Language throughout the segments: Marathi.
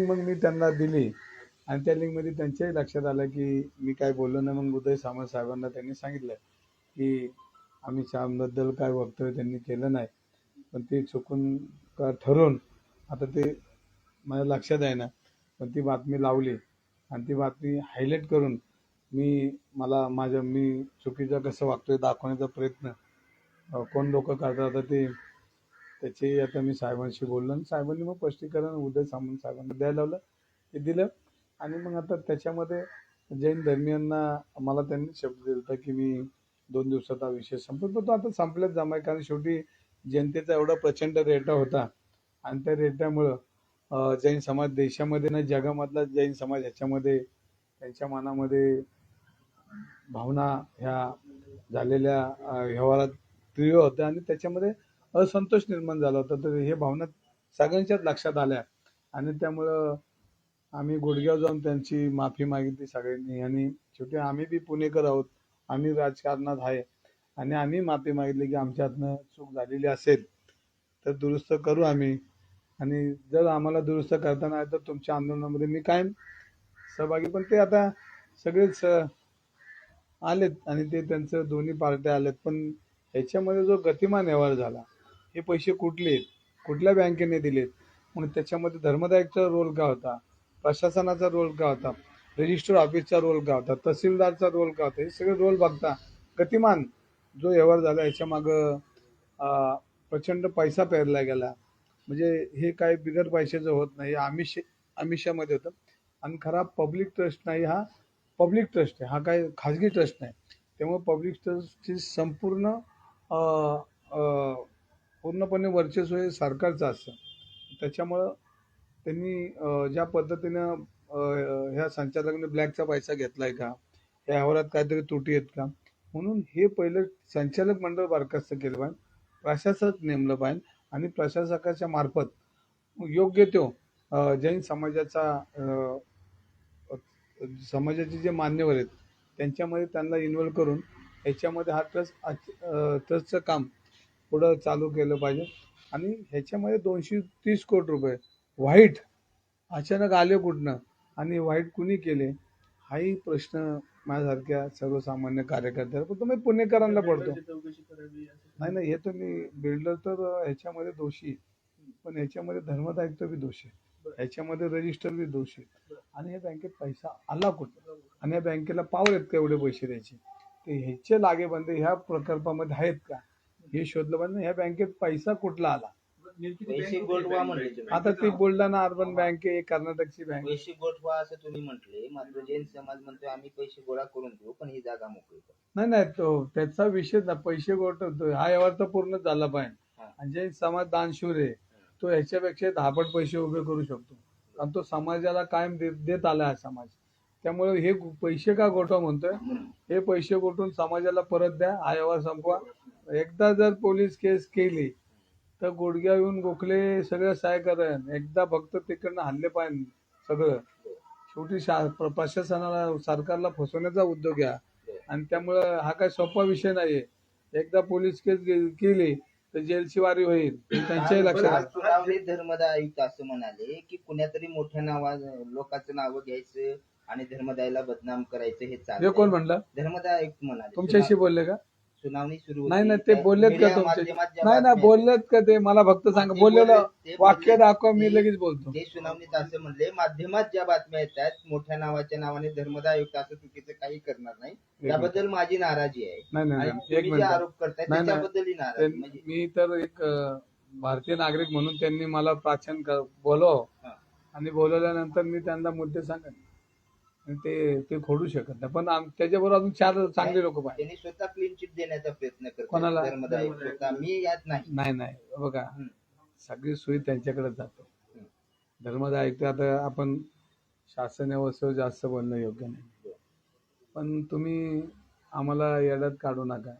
मग मी त्यांना दिली. आणि त्या लिंकमध्ये त्यांच्याही लक्षात आलं की मी काय बोललो नाही. मग उदय सामंत साहेबांना त्यांनी सांगितलं की आम्ही श्यामबद्दल काय वक्तव्य त्यांनी केलं नाही. पण ते चुकून का ठरवून आता ते माझ्या लक्षात आहे ना पण ती बातमी लावली. आणि ती बातमी हायलाईट करून मी मला माझ्या मी चुकीचं कसं वागतोय दाखवण्याचा प्रयत्न कोण लोक करतात आता ते त्याची आता मी साहेबांशी बोललो आणि साहेबांनी मग स्पष्टीकरण उदय सामंत साहेबांना द्यायला लावलं. ते दिलं. आणि मग आता त्याच्यामध्ये जैन धर्मियांना मला त्यांनी शब्द दिला होता की मी दोन दिवसात हा विषय संपत पण तो आता संपल्याच जमाय कारण शेवटी जनतेचा एवढा प्रचंड रेटा होता. आणि त्या रेट्यामुळं जैन समाज देशामध्ये ना जगामधला जैन समाज ह्याच्यामध्ये त्यांच्या मनामध्ये भावना ह्या झालेल्या व्यवहारात तीव्र होत्या. आणि त्याच्यामध्ये असंतोष निर्माण झाला होता. तर हे भावना सगळ्यांच्याच लक्षात आल्या. आणि त्यामुळं आम्ही गुडघ्यावर जाऊन त्यांची माफी मागितली सगळ्यांनी. आणि शेवटी आम्ही बी पुणेकर आहोत. आम्ही राजकारणात आहे. आणि आम्ही माफी मागितली की आमच्या हातनं चूक झालेली असेल तर दुरुस्त करू आम्ही. आणि जर आम्हाला दुरुस्त करताना तर तुमच्या आंदोलनामध्ये मी कायम सहभागी. पण ते आता सगळेच आलेत. आणि ते त्यांचं दोन्ही पार्ट्या आलेत. पण ह्याच्यामध्ये जो गतिमान व्यवहार झाला हे पैसे कुठले आहेत कुठल्या बँकेने दिलेत? म्हणून त्याच्यामध्ये धर्मदायकचा रोल का होता? प्रशासनाचा रोल का होता? रजिस्टर ऑफिसचा रोल का होता? तहसीलदारचा रोल का होता? हे सगळे रोल बघता. गतिमान जो व्यवहार झाला याच्या मागं प्रचंड पैसा पेरला गेला. म्हणजे हे काय बिगर पैशाचं होत नाही. हे आमिष आमिषामध्ये होतं. आणि खरा पब्लिक ट्रस्ट नाही हा. पब्लिक ट्रस्ट आहे. हा काय खाजगी ट्रस्ट नाही. त्यामुळे पब्लिक ट्रस्टची संपूर्ण पूर्णपणे वर्चस्व हे सरकारचं असतं. त्याच्यामुळं त्यांनी ज्या पद्धतीनं ह्या संचालकाने ब्लॅकचा पैसा घेतलाय का? या अहवालात काहीतरी त्रुटी आहेत का? म्हणून हे पहिलं संचालक मंडळ बरखास्त केलं पाहिजे. प्रशासक नेमलं पाहिजे आणि प्रशासकाच्या मार्फत योग्य तो जैन समाजाचा समाजाचे जे मान्यवर आहेत त्यांच्यामध्ये त्यांना इन्व्हॉल्व करून याच्यामध्ये हा ट्रस्ट ट्रस्टचं काम पुढं चालू केलं पाहिजे. आणि ह्याच्यामध्ये दोनशे तीस कोटी रुपये. व्हाईट अचानक आले कुठनं? आणि व्हाईट कुणी केले? हाही प्रश्न माझ्यासारख्या सर्वसामान्य कार्यकर्त्याला पण तुम्ही पुणेकरांना पडतो. नाही नाही हे तर मी बिल्डर तर ह्याच्यामध्ये दोषी पण ह्याच्यामध्ये धर्मदायित्व बी दोषी ह्याच्यामध्ये रजिस्टर बी दोषी आणि या बँकेत पैसा आला कुठं? आणि या बँकेला पावर आहेत का एवढे पैसे द्यायचे ते ह्याचे लागेबंदे ह्या प्रकल्पामध्ये आहेत का? हे शोधलं पाहिजे ह्या बँकेत पैसा कुठला आला? पैसे गोठवा म्हणले तुम्ही. आता ती बुलढाणा अर्बन बँक आहे कर्नाटकची बँक. पैसे गोठवा असं तुम्ही म्हटले. मात्र जैन समाज म्हणतोय आम्ही पैसे गोळा करून देऊ पण ही जागा मोकळी करा. नाही नाही तो त्याचा विषय ना पैसे गोठवतो हा व्यवहार तर पूर्ण झाला पाहिजे. हा. आणि जे समाज दानशूर आहे तो ह्याच्यापेक्षा दहापट पैसे उभे करू शकतो. कारण तो समाजाला कायम दे- देत आला हा समाज. त्यामुळे हे गो- पैसे का गोठवा म्हणतोय? हे पैसे गोठून समाजाला परत द्या हा व्यवहार संपवा. एकदा जर पोलीस केस केली तर गुडघ्या येऊन गोखले सगळं सहाय करेन एकदा फक्त तिकडनं हल्ले पाहिजे सगळं. शेवटी शा प्रशासनाला सरकारला फसवण्याचा उद्योग आहे आणि त्यामुळं हा काय सोपा विषय नाहीये. एकदा पोलीस केस केली तर जेलची वारी होईल. त्यांच्याही लक्षात धर्मदाय आयुक्त असं म्हणाले की कुण्यातरी मोठ्या नावा लोकांचं नाव घ्यायचं आणि धर्मदायला बदनाम करायचं हे हे चालू कोण म्हणलं? धर्मदाय आयुक्त म्हणाले. तुमच्याशी बोलले का? सुनावणी सुरू नाही होती. नाही ते बोललेत का मीडिया तुमचे? माध्यमात नाही ना बातम्या बोललेत का ते? मला फक्त सांगा. ते बोललेलं बोलले- ते वाक्य बोलले- दाखवा मी ते- लगेच बोलतो. ते सुनावणीत असं म्हणले माध्यमात ज्या बातम्या येतात मोठ्या नावाच्या नावाने धर्मदाय आयुक्त असं चुकीचं काही करणार नाही. त्याबद्दल माझी नाराजी आहे. नाही नाही आणि नाही. एक तुम्ही जे मिनिट. आरोप करताय नाही. त्याच्याबद्दलही म्हणजे मी तर एक अं, भारतीय नागरिक म्हणून त्यांनी मला प्राचीन बोलव हा. आणि बोलवल्यानंतर मी त्यांना मुद्दे सांगेन. आणि ते ते खोडू शकत नाही. पण आम- त्याच्याबरोबर अजून चार चांगले लोक पाहिजे. त्यांनी स्वतः क्लीन चिट देण्याचा प्रयत्न कोणाला? करतात धर्मदाय आयुक्त स्वतः मी यात नाही. नाही नाही. बघा हम्म. सगळी सोयी त्यांच्याकडे जाते. हम्म. धर्मदाय ऐकते आता आपण शासन व्यवस्थेवर जास्त बोलणं योग्य नाही. पण तुम्ही आम्हाला येड्यात काढू नका.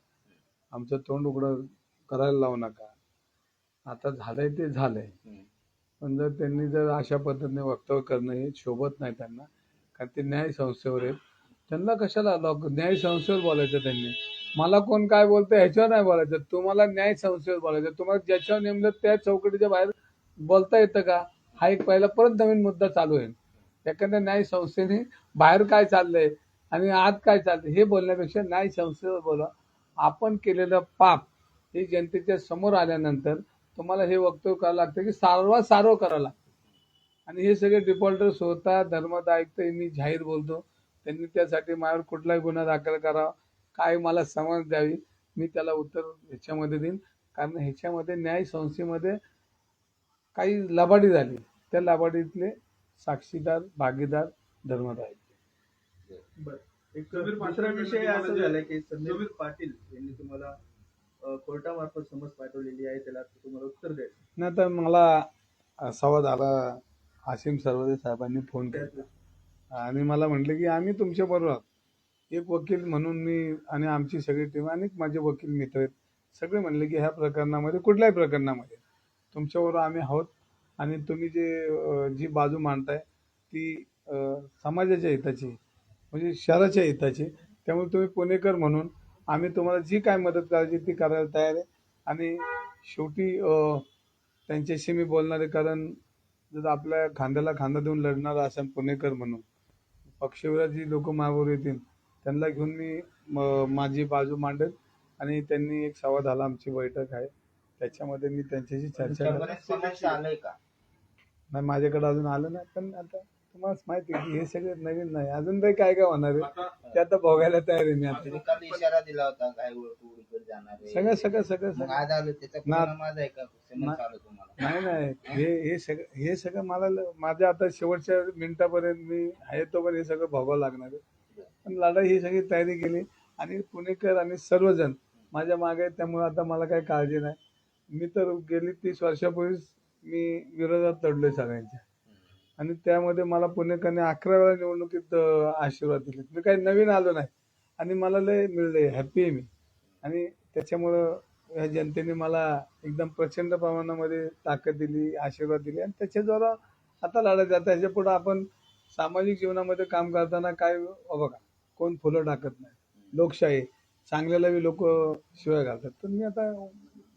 आमचं तोंड उघडं करायला लावू नका. आता झालंय ते झालंय. हम्म. पण जर त्यांनी जर अशा पद्धतीने वक्तव्य करणं हे शोभत नाही त्यांना कारण ते न्याय संस्थेवर आहेत. त्यांना कशाला न्याय संस्थेवर बोलायचं त्यांनी. मला कोण काय बोलतं ह्याच्यावर नाही बोलायचं. तुम्हाला न्याय संस्थेवर बोलायचं. तुम्हाला ज्याच्यावर नेमलं त्या चौकटीच्या बाहेर बोलता येतं का? हा एक पहिला परत नवीन मुद्दा चालू आहे. एखाद्या न्याय संस्थेने बाहेर काय चाललंय आणि आत काय चाललंय हे बोलण्यापेक्षा न्याय संस्थेवर बोला. आपण केलेलं पाप हे जनतेच्या समोर आल्यानंतर तुम्हाला हे वक्तव्य करावं लागतं की सारवा सारव करावं लागतं. आणि हे सगळे डिफॉल्टर स्वतः धर्मदायिक मी जाहीर बोलतो. त्यांनी त्यासाठी माझ्यावर कुठलाही गुन्हा दाखल करावा काय मला समज द्यावी मी त्याला उत्तर ह्याच्यामध्ये देईन. कारण ह्याच्यामध्ये न्याय संस्थेमध्ये काही लबाडी झाली. त्या लबाडीतले साक्षीदार भागीदार एक दुसरा पाटील विषय तुम्हाला असा की समीर पाटील यांनी तुम्हाला कोर्टामार्फत समज पाठवलेली आहे त्याला तुम्हाला उत्तर द्यायचं नाही तर मला असावा आला. आसिम सर्वदे साहेबांनी फोन केला. आणि मला म्हटलं की आम्ही तुमच्या बरोबर आहोत. एक वकील म्हणून मी आणि आमची सगळी टीम अनेक माझे वकील मित्र आहेत. सगळे म्हणले की ह्या प्रकरणामध्ये कुठल्याही प्रकरणामध्ये तुमच्याबरोबर आम्ही आहोत. आणि तुम्ही जे जी बाजू मांडताय ती समाजाच्या हिताची म्हणजे शहराच्या हिताची. त्यामुळे तुम्ही पुणेकर म्हणून आम्ही तुम्हाला जी काय मदत करायची ती करायला तयार आहे. आणि शेवटी त्यांच्याशी मी बोलणार आहे. कारण जर आपल्या खांद्याला खांदा देऊन लढणार असेल पुणेकर म्हणून पक्षविरोधात जी लोक माझ्यावर येतील. त्यांना घेऊन मी माझी बाजू मांडेल आणि त्यांनी एक सवाद आला आमची बैठक आहे. त्याच्यामध्ये मी त्यांच्याशी चर्चा नाही माझ्याकडे अजून आलं नाही पण आता तुम्हाला माहिती आहे की हे सगळं नवीन नाही. अजून तरी काय काय होणार आहे? ते आता भोगायला तयार आहे मी आता. इशारा दिला होता काय उडीकडे जाणार आहे. सगळं सगळं सगळं मग सगळं आज आलं त्याचा ना- परिणाम आज आहे का? समज ना- आलं तुम्हाला. नाही नाही. हे? हे सगळं हे सगळं मला ल- माझ्या आता शेवटच्या मिनिटापर्यंत मी आहे तोपर्यंत हे सगळं भोगावं लागणार आहे. पण लढाई ही सगळी तयारी केली. आणि पुणेकर आणि सर्वजण माझ्या मागे आहेत त्यामुळे आता मला काही काळजी नाही. मी तर गेली तीस वर्षापूर्वीच मी विरोधात लढलोय सगळ्यांच्या. आणि त्यामध्ये मला पुणेकरने अकरा वेळा निवडणुकीत आशीर्वाद दिले मी काही नवीन आलो नाही. आणि मला लय मिळले हॅप्पी आहे मी. आणि त्याच्यामुळं या जनतेने मला एकदम प्रचंड प्रमाणामध्ये ताकद दिली आशीर्वाद दिले. आणि त्याच्याद्वारा आता लढा आता ह्याच्या पुढे आपण सामाजिक जीवनामध्ये काम करताना काय बघा कोण फुलं टाकत नाही. लोकशाही. चांगल्याला बी लोक शिवाय घालतात. तर मी आता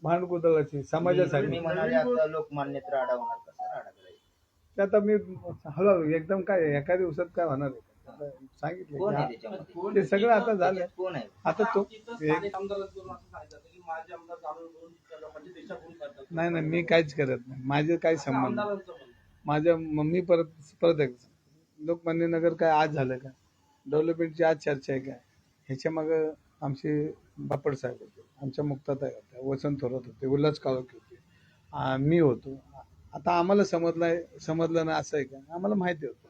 भांड कुदळाची समाजासाठी. मी म्हणाले आता ते आता मी हळूहळू एकदम काय एका दिवसात काय होणार आहे? आता सांगितलं कोण आहे की त्याच्यामध्ये? ते सगळं आता झालं त्याच्यात कोण आहे? आता तो एक- करतात. नाही नाही मी काहीच करत नाही. माझे काही संबंध नाही. माझ्या मम्मी परत परत एक लोकमान्य नगर काय आज झालं का? डेव्हलपमेंटची आज चर्चा आहे काय ह्याच्या मागं आमचे बापड साहेब होते. आमच्या मुक्ताताई होत्या वसंत थोरात होते उल्हास काळोखे होते. आ, मी होतो. आता आम्हाला समजलं आहे समजलं ना असं आहे का? आम्हाला माहिती होतं.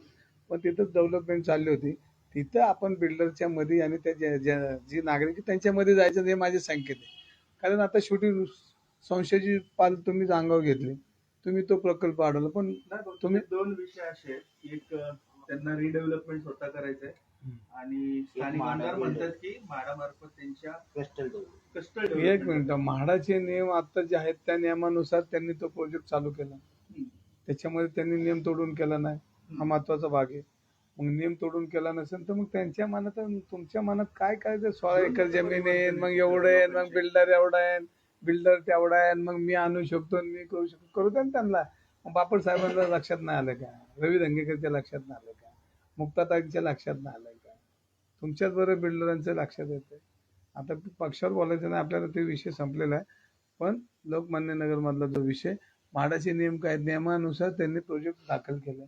पण तिथं डेव्हलपमेंट चालली होती. तिथं आपण बिल्डरच्या मध्ये आणि त्या जी नागरिक त्यांच्यामध्ये जायचं हे माझे संकेत आहे. कारण आता शेवटी संशयाची पाल तुम्हीच अंगावर घेतली. तुम्ही तो प्रकल्प अडवला. पण तुम्ही- दोन विषय असे एक त्यांना रिडेव्हलपमेंट स्वतः करायचंय. आणि स्थानिक आमदार. म्हणतात की म्हाडामार्फत त्यांच्या कस्टल एक मिनिट. म्हाडाचे नियम आता जे आहेत त्या नियमानुसार त्यांनी तो प्रोजेक्ट चालू केला. त्याच्यामध्ये त्यांनी नियम तोडून केला नाही. हा महत्त्वाचा भाग आहे. मग नियम तोडून केला नसेल तर मग त्यांच्या मनात तुमच्या मनात काय काय ते सोळा एकर जमीन आहे मग एवढं आहे मग बिल्डर एवढा आहे बिल्डर तेवढा आहे मग मी आणू शकतो मी करू शकतो. करू द्या ना त्यांना. मग बापड साहेबांना लक्षात नाही आलं का? रवी धंगेकरच्या लक्षात नाही आलं का? मुक्ताताईंच्या लक्षात नाही आलं का? तुमच्याच बरोबर बिल्डरांच्या लक्षात येते आता पक्षावर बोलायचं नाही आपल्याला ते विषय संपलेला आहे. पण लोकमान्य नगर मधला जो विषय म्हाडाचे नियम काय आहेत, नियमानुसार त्यांनी प्रोजेक्ट दाखल केला.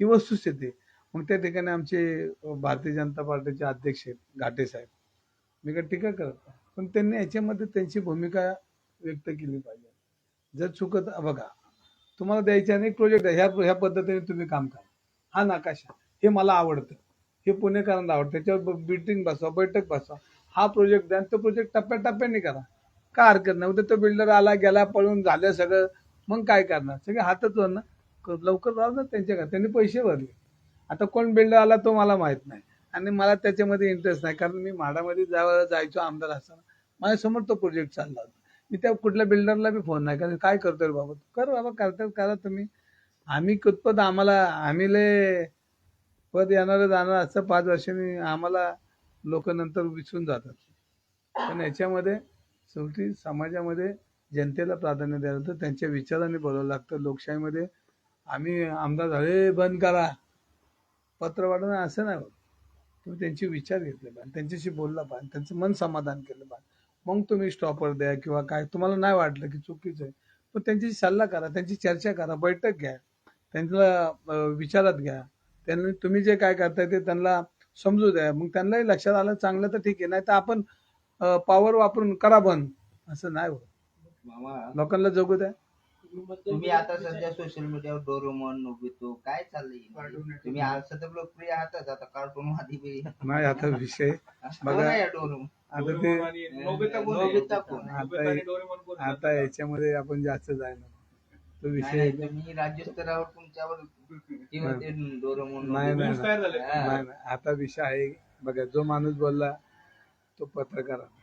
ही वस्तुस्थिती. आहे. मग त्या ठिकाणी आमचे भारतीय जनता पार्टीचे अध्यक्ष आहेत घाटे साहेब. मी काय टीका करत. पण त्यांनी याच्यामध्ये त्यांची भूमिका व्यक्त केली पाहिजे. जर चुकत बघा तुम्हाला द्यायचे अनेक प्रोजेक्ट आहे ह्या ह्या पद्धतीने तुम्ही काम करा. हा नकाशा. हे मला आवडतं. हे पुणेकरांना आवडतं. त्याच्यावर बिल्डिंग बसवा बैठक बसवा. हा प्रोजेक्ट द्या तो प्रोजेक्ट टप्प्याटप्प्याने करा. का हरकत नाही. उद्या तो बिल्डर आला गेला पळून झालं सगळं. मग काय करणार? सगळे हातच वर ना लवकर राहू ना त्यांच्याकडे त्यांनी पैसे भरले. आता कोण बिल्डर आला तो मला माहीत नाही. आणि मला त्याच्यामध्ये इंटरेस्ट नाही. कारण मी म्हाडामध्ये जावं जायचो आमदार असताना. माझ्यासमोर तो प्रोजेक्ट चालला होता. मी त्या कुठल्या बिल्डरला बी फोन नाही कारण काय करतोय रे बाबा? कर बाबा करतात करा तुम्ही. आम्ही कुतपत आम्हाला आम्ही लय पद येणार जाणार असं पाच वर्षांनी आम्हाला लोक नंतर विसरून जातात. पण याच्यामध्ये शेवटी समाजामध्ये जनतेला प्राधान्य द्यायला तर त्यांच्या विचाराने बोलावं लागतं. लोकशाहीमध्ये आम्ही आमदार झाले. बंद करा. पत्र वाढवणं असं नाही होत. तुम्ही त्यांचे विचार घेतले पाहिजे. त्यांच्याशी बोलला पाहिजे. त्यांचं मन समाधान केलं पाहिजे. मग तुम्ही स्टॉपर द्या किंवा काय. तुम्हाला नाही वाटलं की चुकीचं आहे. पण त्यांच्याशी सल्ला करा. त्यांची चर्चा करा. बैठक घ्या. त्यांना विचारात घ्या. त्यांनी तुम्ही जे काय करताय ते त्यांना समजू द्या. मग त्यांनाही लक्षात आलं चांगलं तर ठीक आहे. नाही तर आपण पॉवर वापरून करा बंद. असं नाही होत. लोकांना जगू द्या. तुम्ही आता सध्या सोशल मीडियावर डोरोमॉन नोबितो काय चाललंय? तुम्ही आज सतत लोकप्रिय आहातच आता कार्टून मध्ये बी. नाही आता विषय. बघा या डोरोमॉन? आता ते नोबिता कोण आहे? आता याच्यामध्ये आपण जास्त जायना तो विषय तुम्ही राज्यस्तरावर तुमच्यावर डोरोमॉन नाही, नाही, आता विषय आहे बघा जो माणूस बोलला तो पत्रकार आहे.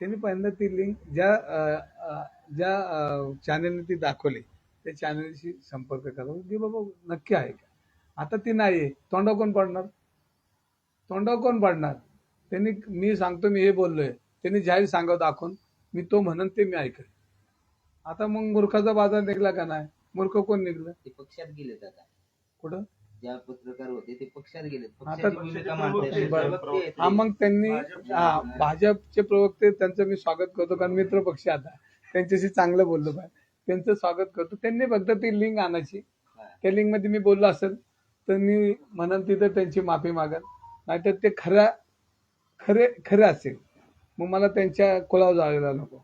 त्यांनी पहिल्यांदा ती लिंक ज्या ज्या चॅनलने ती दाखवली त्या चॅनलशी संपर्क करा. की बाबा नक्की आहे का? आता ती नाही आहे तोंडावर कोण पडणार? तोंडावर कोण पडणार? त्यांनी मी सांगतो मी हे बोललोय. त्यांनी जाहीर सांगावं दाखवून. मी तो म्हणन ते मी ऐकेल. आता मग मूर्खाचा बाजार निघला का नाही? मूर्ख कोण निघलं? ते पक्षात आता. कुठं? ज्या पत्रकार होते ते पक्षात गेलेत. आता- पक्षाची भूमिका मांडतात. बरं. प्रवक्ते आहेत. हा. मग त्यांनी भाजपचे- हा भाजपचे प्रवक्ते त्यांचं मी स्वागत करतो कारण मित्र पक्ष आता. त्यांच्याशी चांगलं बोललो पाहिजे त्यांचं स्वागत करतो. त्यांनी फक्त ती लिंक आणायची. त्या लिंकमध्ये मी बोललो असेल तर मी म्हणन तिथं त्यांची माफी मागन. नाहीतर ते खऱ्या खरे खरे असेल. मग मला त्यांच्या कुलावर जायला नको.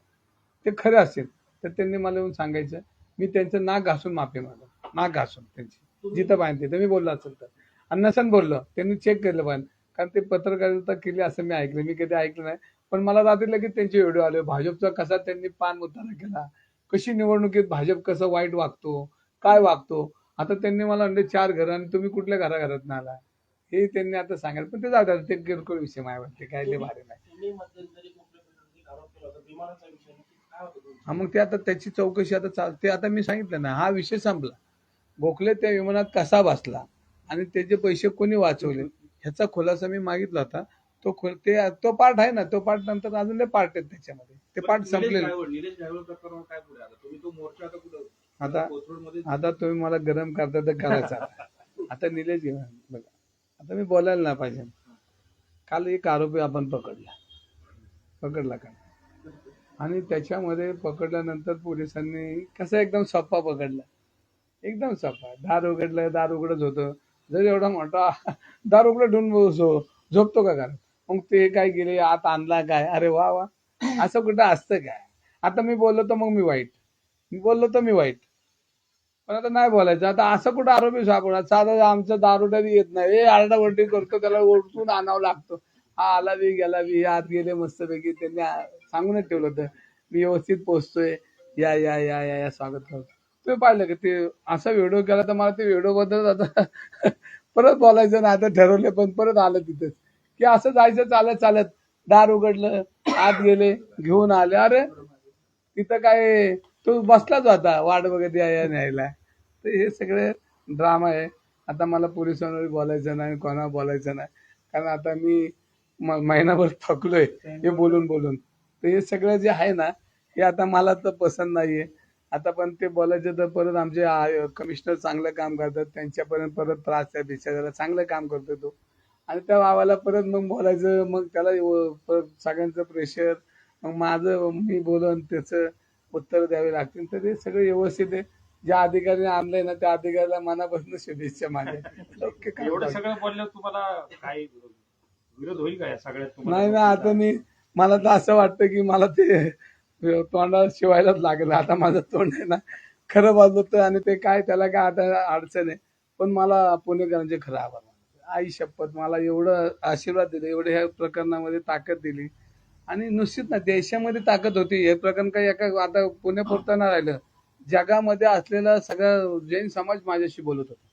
ते खरे असेल तर त्यांनी मला येऊन सांगायचं मी त्यांचं नाक घासून माफी मागन. नाक घासून त्यांची. जिथं पाहिजे तिथं. मी बोललो असेल तर. आणि नसन बोललो. त्यांनी चेक केलं पाहिजे कारण ते पत्रकारिता केली असं मी ऐकलं. मी कधी ऐकलं नाही. पण मला रात्री लगेच त्यांचे व्हिडिओ आले. भाजपचा कसा त्यांनी पान उतारा केला? कशी निवडणुकीत भाजप कसं वाईट वागतो? काय वागतो? आता त्यांनी मला म्हणले चार घर आणि तुम्ही कुठल्या घराघरात आला हे त्यांनी आता सांगायला पण ते जातात ते किरकोळ विषय माझ्यावर काय ते भारी नाही. मग ते आता त्याची चौकशी आता चालते. आता मी सांगितलं ना हा विषय संपला. गोखले त्या विमानात कसा बसला? आणि त्याचे पैसे कोणी वाचवले? ह्याचा खुलासा मी मागितला होता. तो खु- ते तो पार्ट आहे ना तो पार्ट नंतर अजून लय पार्ट आहेत त्याच्यामध्ये. ते पार्ट पुढे आता तो आता तुम्ही मला गरम करता तर करायचा. आता निलेश बघा. आता मी बोलायला नाही पाहिजे. काल एक आरोपी आपण पकडला. पकडला का? आणि त्याच्यामध्ये पकडल्यानंतर पोलिसांनी कसं एकदम सोप्पा पकडला. एकदम सोपा दार उघडलं दार उघडच होतं. जर एवढा मोठा दार उघडं ठेवून झोपतो का कारण मग ते काय गेले आत आणला काय? अरे वा वा. असं कुठं असतं काय? आता मी बोललो तर मग मी वाईट. मी बोललो तर मी वाईट. पण आता नाही बोलायचं. आता असं कुठं आरोपी सापडणार साधा आमचं दारुड्याने येत नाही. हे आरडावरडी करतो त्याला ओळखून आणावं लागतो. हा आला बी गेला बी. आत गेले मस्तपैकी. त्यांनी सांगूनच ठेवलं होतं. मी व्यवस्थित पोचतोय. या या या या या. स्वागत करतो. तुम्ही पाहिलं का ते असा व्हिडिओ केला तर मला ते व्हिडिओ बद्दल आता परत बोलायचं ना आता ठरवलं पण परत आलं तिथंच की असं जायचं चालत चालत. दार उघडलं आत गेले घेऊन आले. अरे तिथं काय तो बसलाच होता वाट बघत या न्यायला. तर हे सगळे ड्रामा आहे. आता मला पोलिसांवर बोलायचं नाही कोणा बोलायचं नाही. कारण आता मी महिनाभर थकलोय हे बोलून बोलून. तर हे सगळं जे आहे ना हे आता मला तर पसंत नाहीये. आता पण ते बोलायचं तर परत आमचे कमिशनर चांगलं काम करतात. त्यांच्यापर्यंत परत त्रास आहे बिचारायला चांगलं काम करतो तो. आणि त्या भावाला परत मग बोलायचं मग त्याला परत सगळ्यांचं प्रेशर मग माझं मी बोलून त्याचं उत्तर द्यावे लागतील. तर ते सगळं व्यवस्थित आहे. ज्या अधिकाऱ्याने आणलंय ना त्या अधिकाऱ्याला मनापासून शुभेच्छा माझ्या एवढं. सगळं बोलल्यावर तुम्हाला काय विरोध होईल का या सगळ्यात? नाही ना आता मी मला तर असं वाटतं की मला ते तोंडाला शिवायलाच लागेल. आता माझं तोंड आहे ना खरं बाजूत आणि ते काय त्याला काय आता अडचण आहे. पण मला पुणेकरांचे खरं आभार आई शपथ मला एवढं आशीर्वाद दिले एवढे ह्या प्रकरणामध्ये ताकद दिली. आणि निश्चित ना देशामध्ये ताकद होती. हे प्रकरण काही एका आता पुणे पुरतं राहिलं. जगामध्ये असलेला सगळा जैन समाज माझ्याशी बोलत होता.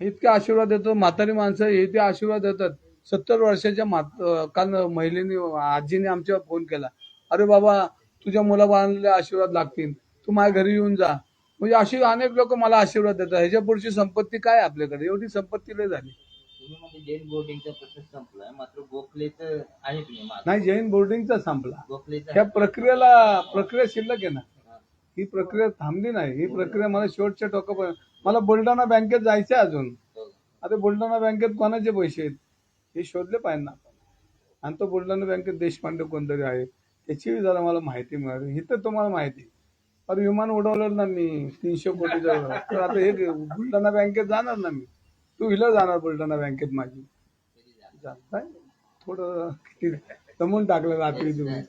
इतके आशीर्वाद देतो. म्हातारी माणसं हे ते आशीर्वाद देतात. सत्तर वर्षाच्या काल महिलेने आजीने आमच्यावर फोन केला. अरे बाबा तुझ्या मुलाबाळांना आशीर्वाद लागतील. तू माझ्या घरी येऊन जा. म्हणजे अशी अनेक लोक मला आशीर्वाद देतात. ह्याच्या पुढची संपत्ती काय आपल्याकडे? एवढी संपत्ती लय झाली. म्हणजे जैन बोर्डिंगचा प्रश्न संपलाय. मात्र गोखलेचं आहे तुम्ही मागे. नाही जैन बोर्डिंगचा संपला. ह्या. प्रक्रियेला प्रक्रिया शिल्लक आहे ना. ही. प्रक्रिया थांबली नाही. ही प्रक्रिया मला शेवटच्या टोकापर्यंत मला बुलढाणा बँकेत जायचं आहे अजून. आता बुलढाणा बँकेत कोणाचे पैसे आहेत? हे शोधले पाहिजे ना आपण. आणि तो बुलढाणा बँकेत देशपांडे कोणतरी आहे त्याची जरा मला माहिती मिळाली. हे तर तुम्हाला माहिती. अरे विमान उडवलं ना मी. तीनशे कोटीचं तर आता हे बुलढाणा बँकेत जाणार ना मी. तू हिला जाणार बुलढाणा बँकेत माझी. थोडं किती? दमून टाकलं रात्री तुम्ही